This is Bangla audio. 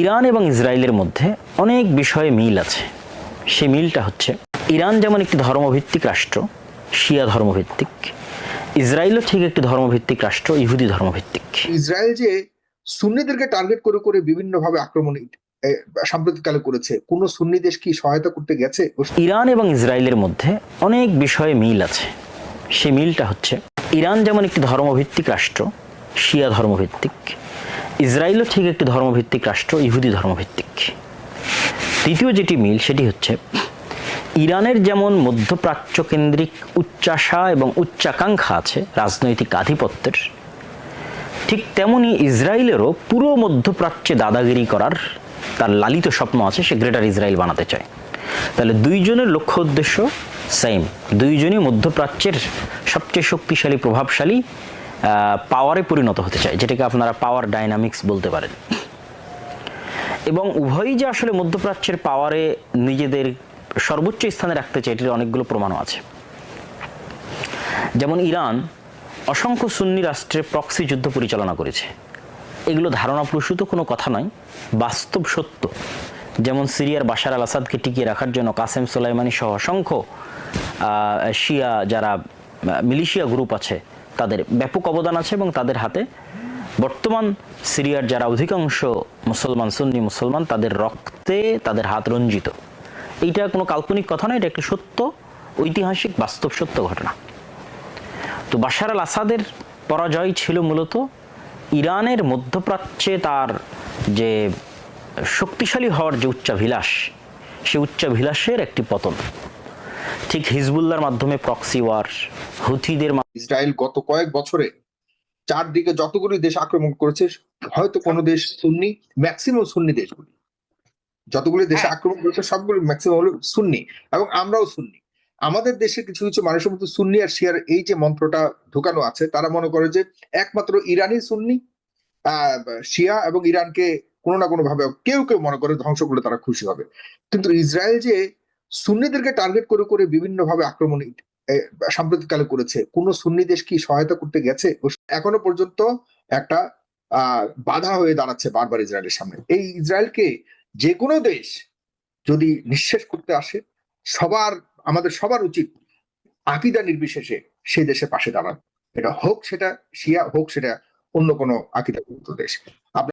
ইরান এবং ইসরায়েলের মধ্যে অনেক বিষয়ে মিল আছে। সেই মিলটা হচ্ছে ইরান যেমন একটি ধর্মভিত্তিক রাষ্ট্র শিয়া ধর্মভিত্তিক ইসরায়েলও ঠিক একটি ধর্মভিত্তিক রাষ্ট্র ইহুদি ধর্মভিত্তিক। ইসরায়েল যে সুন্নিদেরকে টার্গেট করে করে বিভিন্নভাবে আক্রমণ সাম্প্রতিককালে করেছে কোন সুন্নি দেশ কি সহায়তা করতে গেছে? ইরান এবং ইসরায়েলের মধ্যে অনেক বিষয়ে মিল আছে। সেই মিলটা হচ্ছে ইরান যেমন একটি ধর্মভিত্তিক রাষ্ট্র শিয়া ধর্মভিত্তিক ইসরায়েলও ঠিক একটি ধর্মভিত্তিক রাষ্ট্র, ইহুদি ধর্মভিত্তিক। তৃতীয় যেটি মিল, সেটি হচ্ছে ইরানের যেমন মধ্যপ্রাচ্য কেন্দ্রিক উচ্চাশা এবং উচ্চাকাঙ্ক্ষা আছে রাজনৈতিক আধিপত্যের, ঠিক তেমনি ইসরায়েলেরও পুরো মধ্যপ্রাচ্যে দাদাগিরি করার তার লালিত স্বপ্ন আছে সে গ্রেটার ইসরায়েল বানাতে চায়। তাহলে দুইজনের লক্ষ্য উদ্দেশ্য সেম দুইজনই মধ্যপ্রাচ্যের সবচেয়ে শক্তিশালী, প্রভাবশালী পাওয়ারে পরিণত হতে চায়, যেটাকে আপনারা পাওয়ার ডাইনামিক্স বলতে পারেন। এবং উভয়ই যে আসলে মধ্যপ্রাচ্যের পাওয়ারে নিজেদের সর্বোচ্চ স্থানে রাখতে চায়, এটির অনেকগুলো প্রমাণও আছে। যেমন ইরান অসংখ্য সুন্নি রাষ্ট্রে প্রক্সি যুদ্ধ পরিচালনা করেছে। এগুলো ধারণা প্রসূত কোনো কথা নয়, বাস্তব সত্য। যেমন সিরিয়ার বাশার আল আসাদকে টিকিয়ে রাখার জন্য কাসেম সোলাইমানি সহ অসংখ্য শিয়া যারা মিলিশিয়া গ্রুপ আছে তাদের ব্যাপক অবদান আছে এবং তাদের হাতে বর্তমান সিরিয়ার যারা অধিকাংশ মুসলমান, সুন্নি মুসলমান, তাদের রক্তে তাদের হাত রঞ্জিত। এইটা কোনো কাল্পনিক কথা নয়, এটা একটা সত্য, ঐতিহাসিক, বাস্তব সত্য ঘটনা। তো বাশার আল আসাদের পরাজয় ছিল মূলত ইরানের মধ্যপ্রাচ্যে তার যে শক্তিশালী হওয়ার যে উচ্চাভিলাষ, সে উচ্চাভিলাষের একটি পতন। ঠিক হিজবুল্লার মাধ্যমে প্রক্সি ওয়ার হুথিদের ইসরায়েল গত কয়েক বছরে চারদিকে যতগুলি দেশ আক্রমণ করেছে হয়তো কোনো দেশ সুন্নি ম্যাক্সিমাম সুন্নি দেশগুলি। যতগুলি দেশে আক্রমণ করেছে সবগুলো ম্যাক্সিমাম হলো সুন্নি এবং আমরাও সুন্নি। আমাদের দেশের কিছু কিছু মানুষের মধ্যে সুন্নি আর শিয়ার এই যে মন্ত্রটা ঢোকানো আছে তারা মনে করে যে একমাত্র ইরানি সুন্নি আহ শিয়া এবং ইরানকে কোনো না কোনো ভাবে কেউ কেউ মনে করে ধ্বংস করলে তারা খুশি হবে। কিন্তু ইসরায়েল যে সুন্নিদেরকে টার্গেট করে করে বিভিন্ন ভাবে আক্রমণ সাম্প্রতিককালে করেছে। কোন সুন্নি দেশ কি সহায়তা করতে গেছে? এখনও পর্যন্ত একটা বাধা হয়ে দাঁড়াচ্ছে বারবার ইসরায়েলের সামনে। এই ইসরায়েলকে যে কোনো দেশ যদি নিঃশেষ করতে আসে, সবার, আমাদের সবার উচিত আকিদা নির্বিশেষে সেই দেশের পাশে দাঁড়ানো। এটা হোক সেটা শিয়া, হোক সেটা অন্য কোনো আকিদা দেশ।